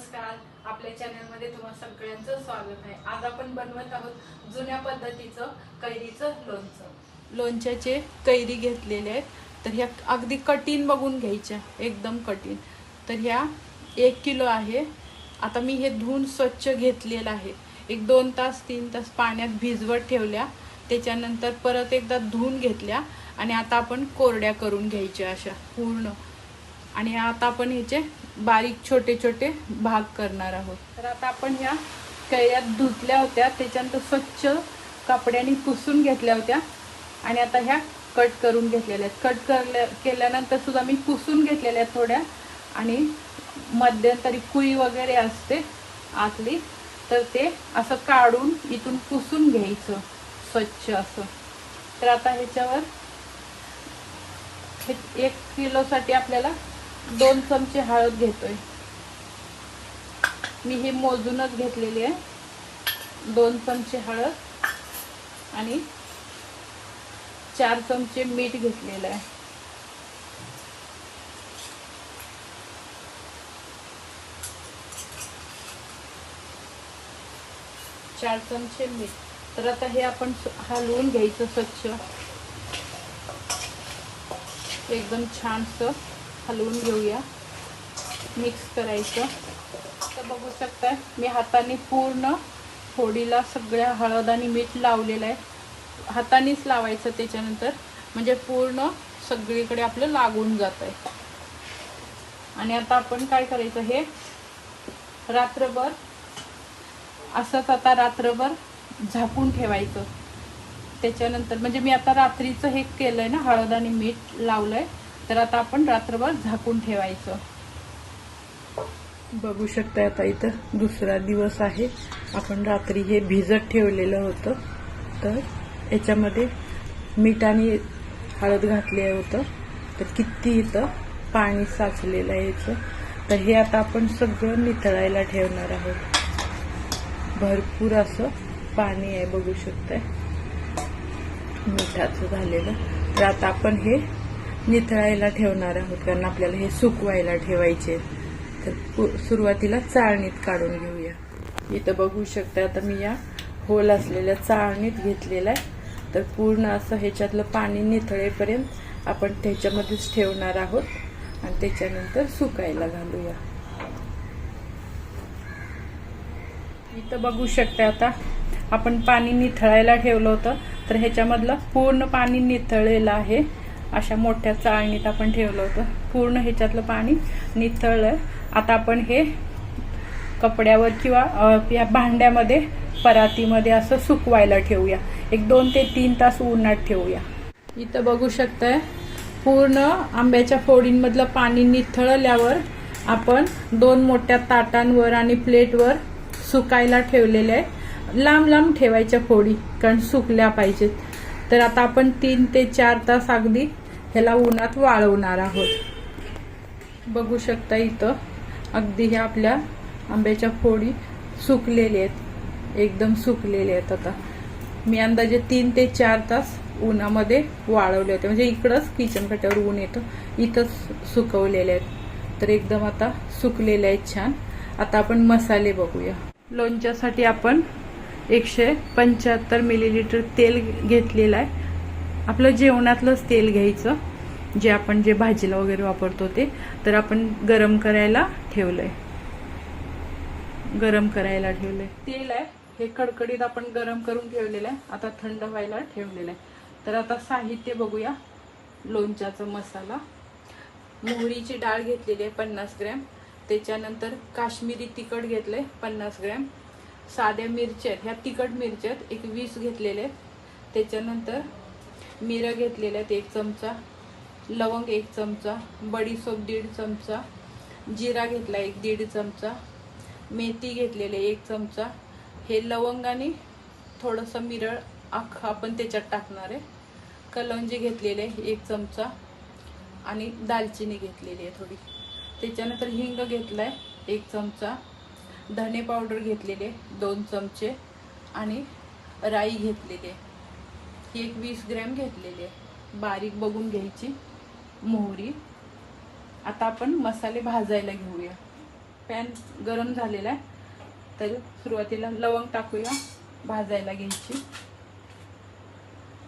नमस्कार. आपल्या चॅनलमध्ये तुम्हा सगळ्यांचं स्वागत आहे. आज आपण बनवत आहोत जुन्या पद्धतीचं कैरीचं लोणचं. लोणच्याचे कैरी घेतलेले आहेत. तर ह्या अगदी कठीण बघून घ्यायच्या. एकदम कठीण. तर ह्या एक किलो आहे. आता मी हे धुवून स्वच्छ घेतलेलं आहे. एक दोन तास तीन तास पाण्यात भिजवत ठेवल्या. त्याच्यानंतर परत एकदा धुवून घेतल्या. आणि आता आपण कोरड्या करून घ्यायच्या अशा पूर्ण. आणि आता आपण ह्याचे बारीक छोटे छोटे भाग करणार आहोत. तर आता आपण ह्या कैऱ्यात धुतल्या होत्या त्याच्यानंतर स्वच्छ कपड्याने पुसून घेतल्या होत्या आणि आता ह्या कट करून घेतलेल्या आहेत. कट करल्या केल्यानंतर सुद्धा मी पुसून घेतलेल्या आहेत थोड्या आणि मध्यंतरी कुई वगैरे असते आतली तर ते असं काढून इथून पुसून घ्यायचं स्वच्छ असं. तर आता ह्याच्यावर हे एक किलोसाठी आपल्याला दोन चमचे हळद घेतोय. मी हे मोजूनच घेतलेली आहे. दोन चमचे हळद आणि चार चमचे मीठ घेतलेलं आहे. चार चमचे मीठ. तर आता हे आपण हलवून घ्यायचं स्वच्छ. एकदम छानसं. हलवून घेऊया. मिक्स करायचं. तर बघू शकता मी हाताने पूर्ण फोडीला सगळ्या हळद आणि मीठ लावलेलं आहे. हातानेच लावायचं त्याच्यानंतर. म्हणजे पूर्ण सगळीकडे आपलं लागून जात आहे आणि आता आपण काय करायचं हे? रात्रभर असंच आता रात्रभर झाकून ठेवायचं. त्याच्यानंतर म्हणजे मी आता रात्रीचं हे केलंय ना हळद आणि मीठ आहे तर आता आपण रात्रभर झाकून ठेवायचं. बघू शकता आता इथं दुसरा दिवस आहे. आपण रात्री हे भिजत ठेवलेलं होतं. तर याच्यामध्ये मीठ आणि हळद घातले होतं. तर किती इथं पाणी साचलेलं आहे याचं. तर हे आता आपण सगळं नितळायला ठेवणार आहोत. भरपूर असं पाणी आहे बघू शकताय. मिठाचं झालेलं. तर आता आपण हे निथळायला ठेवणार आहोत कारण आपल्याला हे सुकवायला ठेवायचे तर पु- सुरुवातीला चाळणीत काढून घेऊया. इथं बघू शकता आता मी या होल असलेल्या चाळणीत घेतलेला आहे. तर पूर्ण असं ह्याच्यातलं पाणी निथळेपर्यंत आपण त्याच्यामध्येच ठेवणार आहोत आणि त्याच्यानंतर सुकायला घालूया. इथं बघू शकता आता आपण पाणी निथळायला ठेवलं होतं तर ह्याच्यामधलं पूर्ण पाणी निथळलेलं आहे. अशा मोठ्या चाळणीत आपण ठेवलं होतं. पूर्ण ह्याच्यातलं पाणी निथळलं आता आपण हे कपड्यावर किंवा या भांड्यामध्ये परातीमध्ये असं सुकवायला ठेवूया. एक दोन ते तीन तास उन्हात ठेवूया. इथं बघू शकताय पूर्ण आंब्याच्या फोडींमधलं पाणी निथळल्यावर आपण दोन मोठ्या ताटांवर आणि प्लेटवर सुकायला ठेवलेले आहे. लांब लांब ठेवायच्या फोडी कारण सुकल्या पाहिजेत. तर आता आपण तीन ते चार तास अगदी ह्याला उन्हात वाळवणार आहोत. बघू शकता इथं. अगदी ह्या आपल्या आंब्याच्या फोडी सुकलेल्या आहेत. एकदम सुकलेले आहेत आता. मी अंदाजे तीन ते चार तास उन्हामध्ये वाळवले होते. म्हणजे इकडंच किचन कट्यावर ऊन येतं. इथंच सुकवलेले आहेत. तर एकदम आता सुकलेले आहेत छान. आता आपण मसाले बघूया. लोणच्यासाठी आपण एकशे पंच्याहत्तर मिलीलिटर तेल घेतलेलं आहे. आपलं जेवणातलंच तेल घ्यायचं जे आपण जे भाजीला वगैरे वापरतो ते तर आपण गरम करायला ठेवलंय. गरम करायला ठेवलंय. तेल आहे हे कडकडीत आपण गरम करून ठेवलेलं आहे आता थंड व्हायला ठेवलेलं आहे. तर आता साहित्य बघूया लोणच्याचा मसाला. मोहरीची डाळ घेतलेली आहे पन्नास ग्रॅम. त्याच्यानंतर काश्मीरी तिखट घेतलंय पन्नास ग्रॅम. साध्या मिरच्या आहेत ह्या तिखट मिरच्या आहेत एक वीस घेतलेले आहेत. त्याच्यानंतर मिरं घेतलेल्या आहेत एक चमचा लवंग एक चमचा बडीसोप दीड चमचा जिरा घेतला एक दीड चमचा मेथी घेतलेले एक चमचा. हे लवंग आणि थोडंसं मिरळ अख्खं आपण त्याच्यात टाकणार आहे. कलंजी घेतलेले एक चमचा आणि दालचिनी घेतलेली आहे थोडी. त्याच्यानंतर हिंग घेतलाय एक चमचा धने पावडर घेतलेले दोन चमचे आणि राई घेतलेली आहे. ही एक वीस ग्रॅम घेतलेली आहे. बारीक बघून घ्यायची. मोहरी. आता आपण मसाले भाजायला घेऊया. पॅन गरम झालेला आहे. तर सुरुवातीला लवंग टाकूया. भाजायला घ्यायची.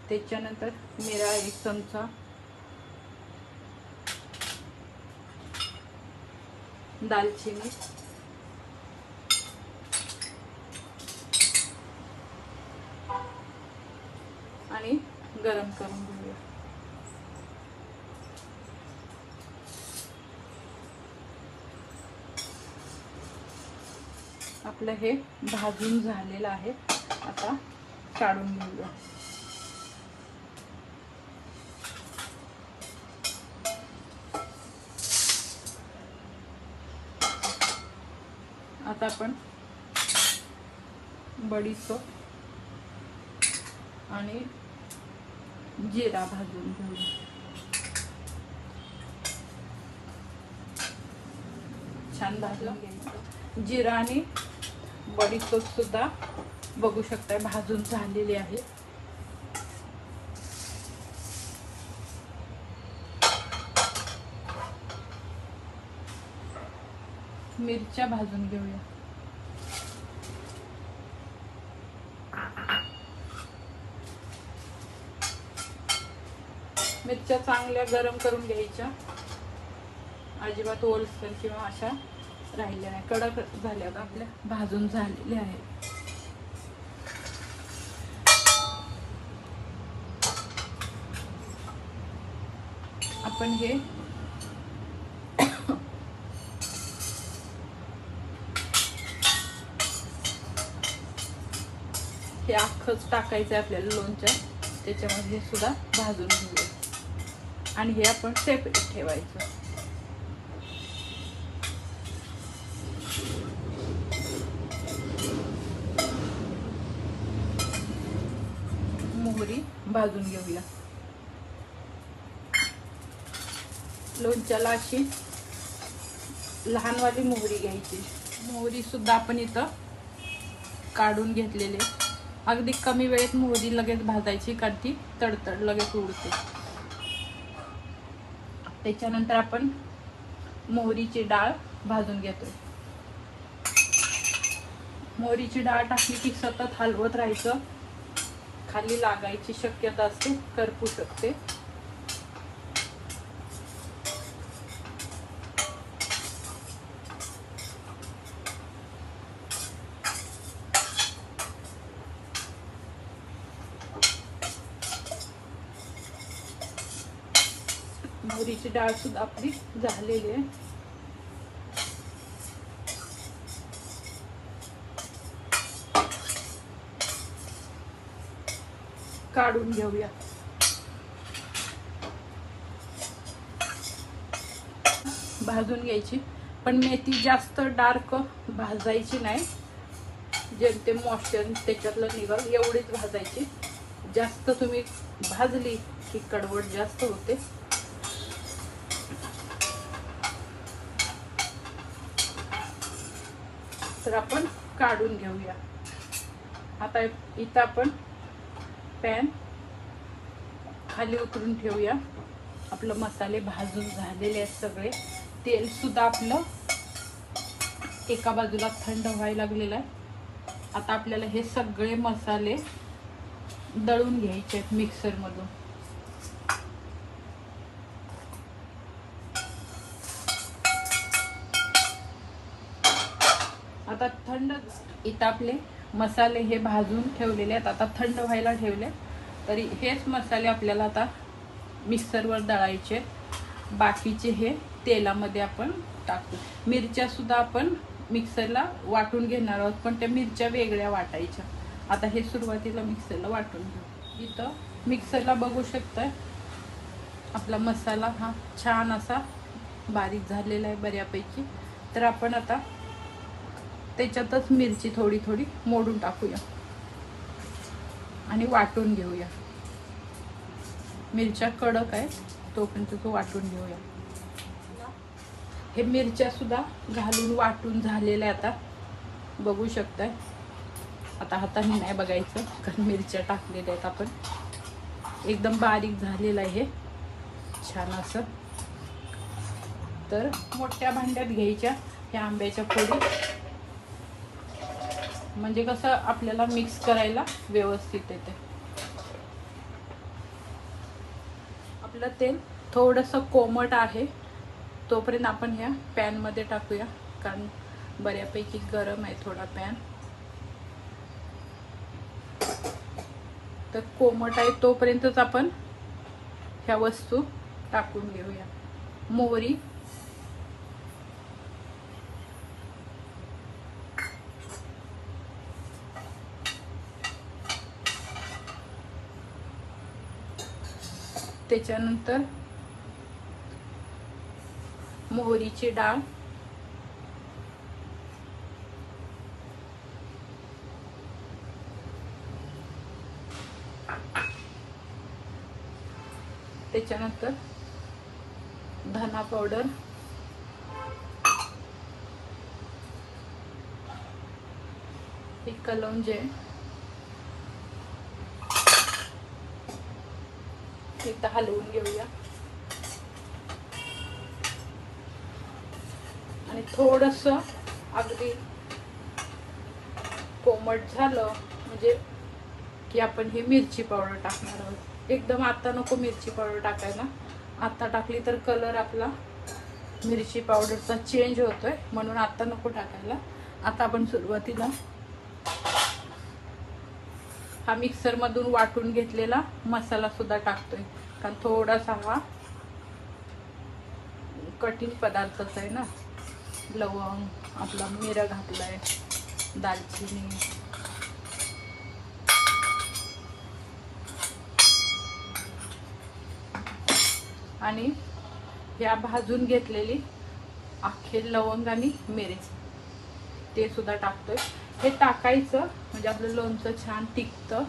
त्याच्यानंतर मिरा एक चमचा. दालचिनी. पाणी गरम करून घेऊया. आपलं हे भाजून झालेलं आहे. आता काढून घेऊया. आता आपण बडीचं आणि जिरा भाजून घेऊया छान भाजून घ्यायचं. जिरा आणि बडीशेप सुद्धा बघू शकताय भाजून झालेली आहे. मिरच्या भाजून घेऊया. मिरच्या चांगल्या गरम करून घ्यायच्या. अजिबात ओलसर किंवा अशा राहिल्या नाही. कडक झाल्यात आपल्या. भाजून झालेल्या आहेत. आपण हे हे अख्खच टाकायचं आहे आपल्याला लोणच्या त्याच्यामध्ये हे सुद्धा भाजून घेऊया. आणि हे आपण सेपरेट ठेवायचं. मोहरी भाजून घेऊया. लोणच्याला अशी लहानवाली मोहरी घ्यायची. मोहरी सुद्धा आपण इथं काढून घेतलेली अगदी कमी वेळेत मोहरी लगेच भाजायची कारण ती तडतड लगेच उडते. त्याच्यानंतर आपण मोहरीची डाळ भाजून घेतोय. मोहरीची डाळ टाकली की सतत हलवत राहायचं. खाली लागायची शक्यता असते करपू शकते. डाळ सुद्धा आपली झालेली आहे. काढून घेऊया. भाजून घ्यायची. पण मेथी जास्त डार्क भाजायची नाही. जेम ते मॉइश्चर त्याच्यातलं निघाल एवढीच भाजायची. जास्त तुम्ही भाजली की कडवट जास्त होते. तर आपण काढून घेऊया. आता इथं आपण पॅन खाली उतरून ठेवूया. आपलं मसाले भाजून झालेले आहेत सगळे. तेलसुद्धा आपलं एका बाजूला थंड व्हायला लागलेलं आहे. आता आपल्याला हे सगळे मसाले दळून घ्यायचे आहेत मिक्सरमधून आता थंड इथं आपले मसाले हे भाजून ठेवलेले आहेत. आता थंड व्हायला ठेवले. तरी हेच मसाले आपल्याला आता मिक्सरवर दळायचे बाकीचे हे तेलामध्ये आपण टाकू. मिरच्यासुद्धा आपण मिक्सरला वाटून घेणार आहोत पण त्या मिरच्या वेगळ्या वाटायच्या. आता हे सुरुवातीला मिक्सरला वाटून घेऊ. इथं मिक्सरला बघू शकताय आपला मसाला हा छान असा बारीक झालेला आहे बऱ्यापैकी. तर आपण आता त्याच्यातच मिरची थोडी थोडी मोडून टाकूया. आणि वाटून घेऊया. मिरच्या कडक आहे तोपर्यंत तो वाटून घेऊया. हे मिरच्या सुद्धा घालून वाटून झालेल्या आता. बघू शकताय. आता हाताने नाही बघायचं कारण मिरच्या टाकलेल्या आहेत आपण. एकदम बारीक झालेलं आहे हे. छान असं. तर मोठ्या भांड्यात घ्यायच्या ह्या आंब्याच्या फोडी. म्हणजे कसं आपल्याला मिक्स करायला व्यवस्थित येते. आपलं तेल थोडंसं कोमट आहे तोपर्यंत आपण ह्या पॅनमध्ये टाकूया कारण बऱ्यापैकी गरम आहे थोडा पॅन तर कोमट आहे तोपर्यंतच आपण ह्या वस्तू टाकून घेऊया. मोहरी त्याच्यानंतर मोहरीची डाळ. त्याच्यानंतर धना पावडर. हे कलौंजे एकदा हलवून घेऊया. आणि थोडस अगदी कोमट झालं म्हणजे की आपण ही मिरची पावडर टाकणार आहोत. एकदम आता नको मिरची पावडर टाकायला. आता टाकली तर कलर आपला मिरची पावडरचा चेंज होतोय म्हणून आता नको टाकायला. आता आपण सुरुवातीला हा मिक्सरमधून वाटून घेतलेला मसाला सुद्धा टाकतोय. कारण थोडासा हा कठीण पदार्थच आहे ना. लवंग आपला मिरं घातलाय दालचिनी. आणि ह्या भाजून घेतलेली अख्खे लवंग आणि मिरे ते सुद्धा टाकतोय. हे टाकायचं म्हणजे आपलं लोणचं छान टिकतं.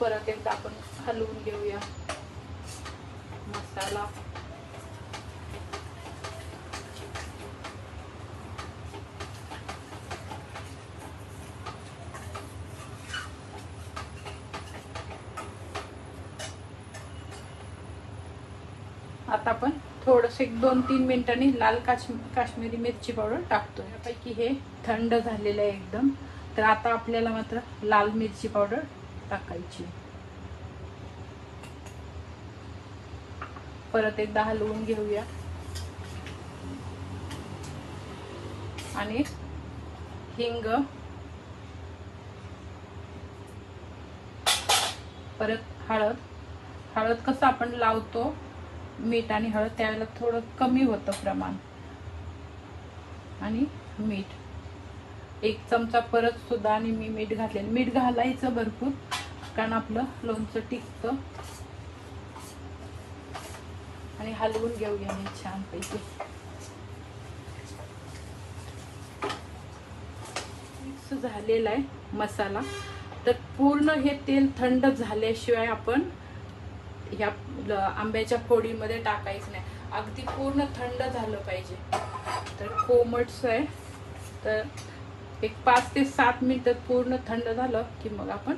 परत एकदा आपण हलवून घेऊया मसाला. आता आपण थोडस एक दोन तीन मिनिटांनी लाल काश्मी काश्मीरी मिरची पावडर टाकतो यापैकी हे थंड झालेलं आहे एकदम. तर आता आपल्याला मात्र लाल मिरची पावडर टाकायची. परत एकदा हलवून घेऊया. आणि हिंग. परत हळद. हळद कसं आपण लावतो? मीठ आणि हळद त्यावेळेला थोडं कमी होतं प्रमाण. आणि मीठ. एक चमचा परत सुद्धा आणि मी मीठ घातलेलं. मीठ घालायचं भरपूर कारण आपलं लोणचं टिकतं. आणि हलवून घेऊया मी छानपैकी. मिक्स झालेला आहे मसाला. तर पूर्ण हे तेल थंड झाल्याशिवाय आपण ह्या आंब्याच्या फोडीमध्ये टाकायचं नाही. अगदी पूर्ण थंड झालं पाहिजे. तर कोमटचं आहे तर एक पाच ते सात मिनटात पूर्ण थंड झालं की मग आपण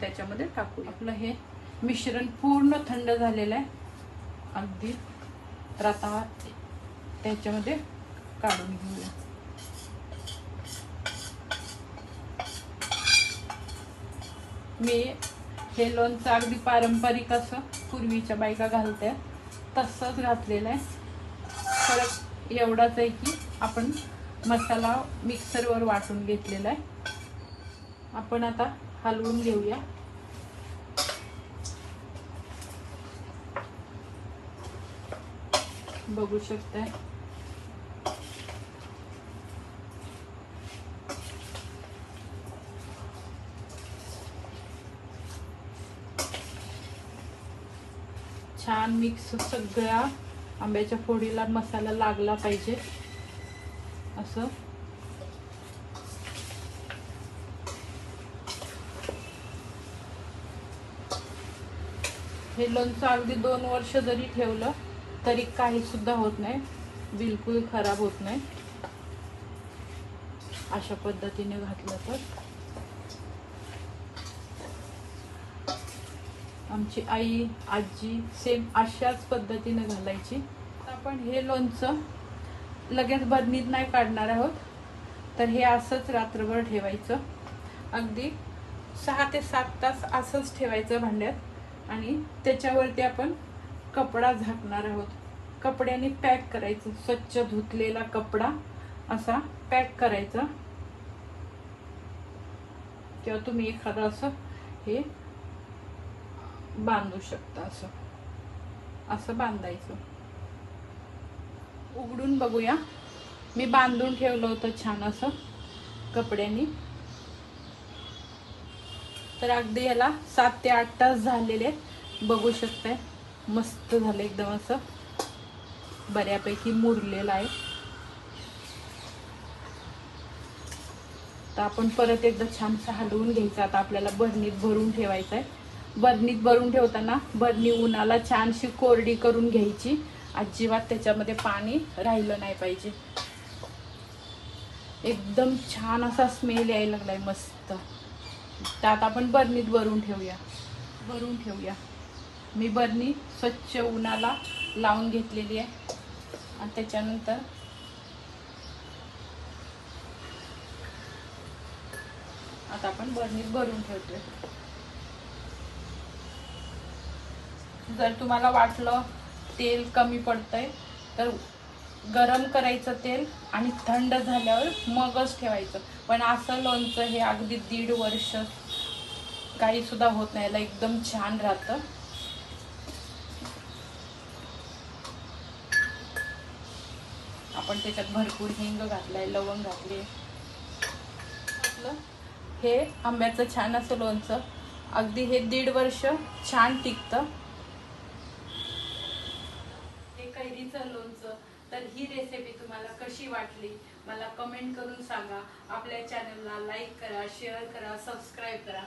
त्याच्यामध्ये टाकू आपलं हे मिश्रण पूर्ण थंड झालेलं आहे. अगदी तर आता त्याच्यामध्ये काढून घेऊया. मी हे लोणचं अगदी पारंपरिक असं पूर्वीच्या बायका घालत्या तसंच घातलेलं आहे. फरक एवढाच आहे की आपण मसाला मिक्सरवर वाटून घेतलेला आहे. आपण आता हलवून घेऊया. बघू शकताय. छान मिक्स सगळ्या आंब्याच्या फोडीला मसाला लागला पाहिजे. असं. हे लोणचं अगदी दोन वर्ष जरी ठेवलं तरी काही सुद्धा होत नाही. बिलकुल खराब होत नाही. अशा पद्धतीने घातलं तर. आमची आई आजी सेम अशाच पद्धतीनं घालायची. आपण हे लोणचं लगेच बदनीत नाही काढणार आहोत. तर हे असंच रात्रभर ठेवायचं. अगदी सहा ते सात तास असंच ठेवायचं भांड्यात आणि त्याच्यावरती आपण कपडा झाकणार आहोत. कपड्याने पॅक करायचं. स्वच्छ धुतलेला कपडा असा पॅक करायचा. किंवा तुम्ही एखादं असं हे बांधू शकता असं. असं बांधायचं. उघडून बघूया. मी बांधून ठेवलं होतं छान असं कपड्यांनी. तर अगदी याला सात ते आठ तास झालेले आहेत. बघू शकताय. मस्त झालं एकदम असं. बऱ्यापैकी मुरलेलं आहे. तर आपण परत एकदा छान हलवून घ्यायचं. आता आपल्याला बरणीत भरून ठेवायचं आहे बरणीत भरून ठेवताना बरणी उन्हाला छानशी कोरडी करून घ्यायची. अजिबात त्याच्यामध्ये पाणी राहिलं नाही पाहिजे. एकदम छान असा स्मेल यायला लागलाय मस्त. त्यात आपण बरणीत भरून ठेवूया. भरून ठेवूया. मी बरणी स्वच्छ उन्हाला लावून घेतलेली आहे. आणि त्याच्यानंतर आता आपण बरणीत भरून ठेवतोय. जर तुम्हाला वाटलं तेल कमी पडतंय तर गरम करायचं तेल आणि थंड झाल्यावर मगच ठेवायचं. पण असं लोणचं हे अगदी दीड वर्ष काही सुद्धा होत नाही याला एकदम छान राहतं. आपण त्याच्यात भरपूर हिंग घातलाय लवंग घातले. हे आंब्याचं छान असं लोणचं. अगदी हे दीड वर्ष छान टिकतं हे कैरीचं लोणचं तर ही रेसिपी तुम्हाला कशी वाटली? मला कमेंट करून सांगा. आपल्या चॅनलला लाईक करा शेअर करा सबस्क्राईब करा.